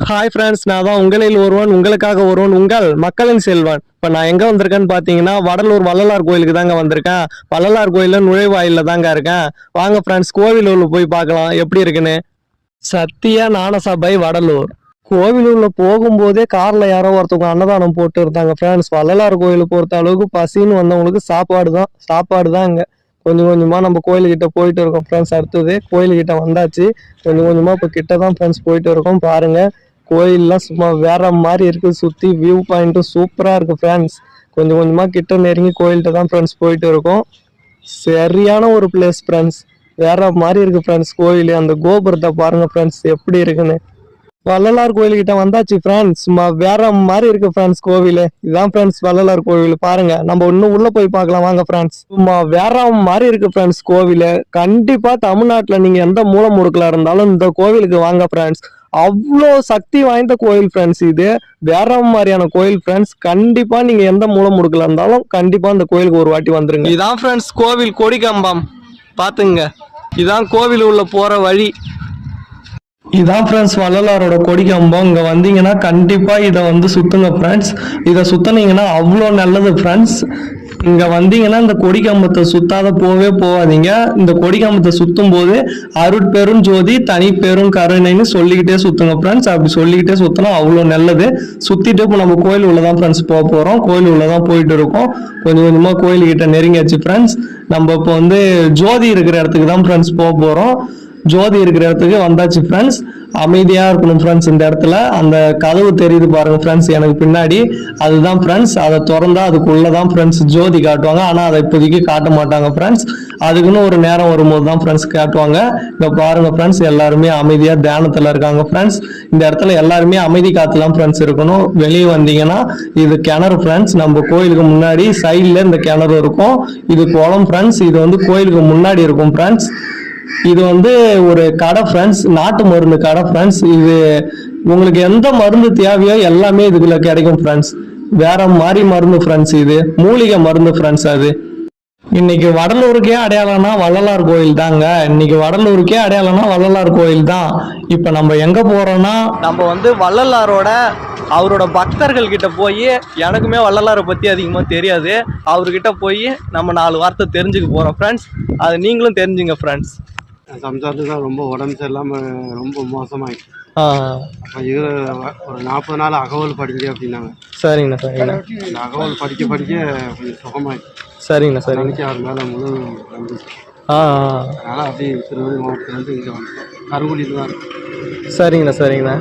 Hi friends நான் தான் உங்களில் ஒருவன் உங்களுக்காக ஒருவன் உங்கள் மக்களின் செல்வன். இப்போ நான் எங்கே வந்திருக்கேன்னு பார்த்தீங்கன்னா வடலூர் வள்ளலார் கோயிலுக்கு தாங்க வந்திருக்கேன். வள்ளலார் கோயிலில் நுழைவாயிலில் தாங்க இருக்கேன். வாங்க ஃப்ரெண்ட்ஸ் கோவிலூரில் போய் பார்க்கலாம். எப்படி இருக்குன்னு? சத்தியா ஞானசபை வடலூர். கோவிலூர்ல போகும்போதே கார்ல யாரோ ஒருத்தவங்க அன்னதானம் போட்டு இருந்தாங்க ஃப்ரெண்ட்ஸ் வள்ளலார் கோயிலை பொறுத்த அளவுக்கு பசின்னு வந்தவங்களுக்கு சாப்பாடு தான் சாப்பாடு தான் இங்க. கொஞ்சம் கொஞ்சமாக நம்ம கோயிலுக்கிட்ட போயிட்டு இருக்கோம் ஃப்ரெண்ட்ஸ் அடுத்தது கோயிலுக்கிட்ட வந்தாச்சு. கொஞ்சம் கொஞ்சமாக இப்போ கிட்ட தான் ஃப்ரெண்ட்ஸ் போயிட்டு இருக்கோம். பாருங்கள் கோயில்லாம் சும்மா வேற மாதிரி இருக்கு. சுத்தி வியூ பாயிண்ட்டும் சூப்பரா இருக்கு ஃப்ரெண்ட்ஸ் கொஞ்சம் கொஞ்சமா கிட்ட நெருங்கி கோயில்கிட்ட தான் ஃப்ரெண்ட்ஸ் போயிட்டு இருக்கோம். சரியான ஒரு பிளேஸ் ஃப்ரெண்ட்ஸ் வேற மாதிரி இருக்கு ஃப்ரெண்ட்ஸ் கோயில். அந்த கோபுரத்தை பாருங்க ஃப்ரெண்ட்ஸ் எப்படி இருக்குன்னு. வள்ளலார் கோயில்கிட்ட வந்தாச்சு ஃப்ரெண்ட்ஸ் சும்மா வேற மாதிரி இருக்கு ஃப்ரெண்ட்ஸ் கோவில். இதான் ஃப்ரெண்ட்ஸ் வள்ளலார் கோவில். பாருங்க நம்ம இன்னும் உள்ள போய் பார்க்கலாம். வாங்க ஃப்ரெண்ட்ஸ் சும்மா வேற மாதிரி இருக்கு ஃப்ரெண்ட்ஸ் கோவில். கண்டிப்பா தமிழ்நாட்டில் நீங்க எந்த மூலம் முடுக்கல இருந்தாலும் இந்த கோவிலுக்கு வாங்க ஃப்ரெண்ட்ஸ் அவ்வளோ சக்தி வாய்ந்த கோயில் ஃப்ரெண்ட்ஸ் இது. வேற மாதிரியான கோயில் ஃப்ரெண்ட்ஸ் கண்டிப்பா நீங்க எந்த மூலம் முடுக்கல இருந்தாலும் கண்டிப்பா அந்த கோயிலுக்கு ஒரு வாட்டி வந்துருங்க. இதான் ஃப்ரெண்ட்ஸ் கோவில் கொடிக்கம்பம் பாத்துங்க. இதான் கோவில் உள்ள போற வழி. இதான் ஃப்ரெண்ட்ஸ் வள்ளலாரோட கொடி கம்பம் இங்கே வந்தீங்கன்னா கண்டிப்பாக இதை வந்து சுற்றுங்க ஃப்ரெண்ட்ஸ் இதை சுற்றினீங்கன்னா அவ்வளோ நல்லது ஃப்ரெண்ட்ஸ் இங்கே வந்தீங்கன்னா இந்த கொடி கம்பத்தை சுத்தாத போவே போகாதீங்க. இந்த கொடி கம்பத்தை சுத்தும் போது அருட்பெரும் ஜோதி தனி பெரும் கருணைன்னு சொல்லிக்கிட்டே சுத்துங்க ஃப்ரெண்ட்ஸ் அப்படி சொல்லிக்கிட்டே சுத்தினா அவ்வளோ நல்லது. சுத்திட்டு இப்போ நம்ம கோயில் உள்ள தான் ஃப்ரெண்ட்ஸ் போக போகிறோம் கோயில் உள்ள தான் போயிட்டு இருக்கோம். கொஞ்சம் கொஞ்சமாக கோயிலுக்கிட்ட நெருங்கியாச்சு ஃப்ரெண்ட்ஸ் நம்ம இப்போ வந்து ஜோதி இருக்கிற இடத்துக்கு தான் ஃப்ரெண்ட்ஸ் போக போகிறோம் ஜோதி இருக்கிற இடத்துக்கு வந்தாச்சு ஃப்ரெண்ட்ஸ் அமைதியாக இருக்கணும் ஃப்ரெண்ட்ஸ் இந்த இடத்துல. அந்த கதவு தெரியுது பாருங்க ஃப்ரெண்ட்ஸ் எனக்கு பின்னாடி அதுதான் ஃப்ரெண்ட்ஸ் அதை திறந்தா அதுக்குள்ளே தான் ஃப்ரெண்ட்ஸ் ஜோதி காட்டுவாங்க. ஆனால் அதை இப்போதைக்கு காட்ட மாட்டாங்க ஃப்ரெண்ட்ஸ் அதுக்குன்னு ஒரு நேரம் வரும்போது தான் ஃப்ரெண்ட்ஸ் காட்டுவாங்க. இங்கே பாருங்க ஃப்ரெண்ட்ஸ் எல்லாருமே அமைதியாக தியானத்தில் இருக்காங்க ஃப்ரெண்ட்ஸ் இந்த இடத்துல எல்லாருமே அமைதி காத்துலாம் ஃப்ரெண்ட்ஸ் இருக்கணும். வெளியே வந்தீங்கன்னா இது கிணறு ஃப்ரெண்ட்ஸ் நம்ம கோயிலுக்கு முன்னாடி சைடில் இந்த கிணறு இருக்கும். இது குளம் ஃப்ரெண்ட்ஸ் இது வந்து கோயிலுக்கு முன்னாடி இருக்கும் ஃப்ரெண்ட்ஸ் இது வந்து ஒரு கடை ஃப்ரெண்ட்ஸ் நாட்டு மருந்து கடை ஃப்ரெண்ட்ஸ் இது உங்களுக்கு எந்த மருந்து தேவையோ எல்லாமே இதுக்குள்ள கிடைக்கும் ஃப்ரெண்ட்ஸ் வேற மாதிரி மருந்து ஃப்ரெண்ட்ஸ் இது. மூலிகை மருந்து ஃப்ரெண்ட்ஸ் அது. இன்னைக்கு வடலூருக்கே அடையாளம்னா வள்ளலார் கோயில் தாங்க. இன்னைக்கு வடலூருக்கே அடையாளம்னா வள்ளலார் கோயில் தான். இப்போ நம்ம எங்க போறோம்னா நம்ம வந்து வள்ளலாரோட அவரோட பக்தர்கள் கிட்ட போய் எனக்குமே வள்ளலாரை பத்தி அதிகமா தெரியாது. அவர்கிட்ட போய் நம்ம நாலு வார்த்தை தெரிஞ்சுக்க போறோம் ஃப்ரெண்ட்ஸ் அது நீங்களும் தெரிஞ்சுங்க ஃப்ரெண்ட்ஸ் சம்சாரத்துக்கு தான் ரொம்ப உடம்பு சரியில்லாமல் ரொம்ப மோசமாயிடுச்சு அப்போ இதில் ஒரு நாற்பது நாள் அகவல் படிங்க அப்படின்னாங்க. சரிங்கண்ணா சரிங்கண்ணா. அகவல் படிக்க படிக்க கொஞ்சம் சுகமாயிடுச்சு சரிங்கண்ணா சரிங்க நினைச்சு அவர் மேலே முழு நம்பிக்கை ஆ ஆ. அதனால் அப்படியே திருநெல்வேலி மாவட்டத்துலேருந்து இங்கே வந்துட்டோம் கருங்குடியில் தான் இருக்கோம் சரிங்கண்ணா சரிங்கண்ணா.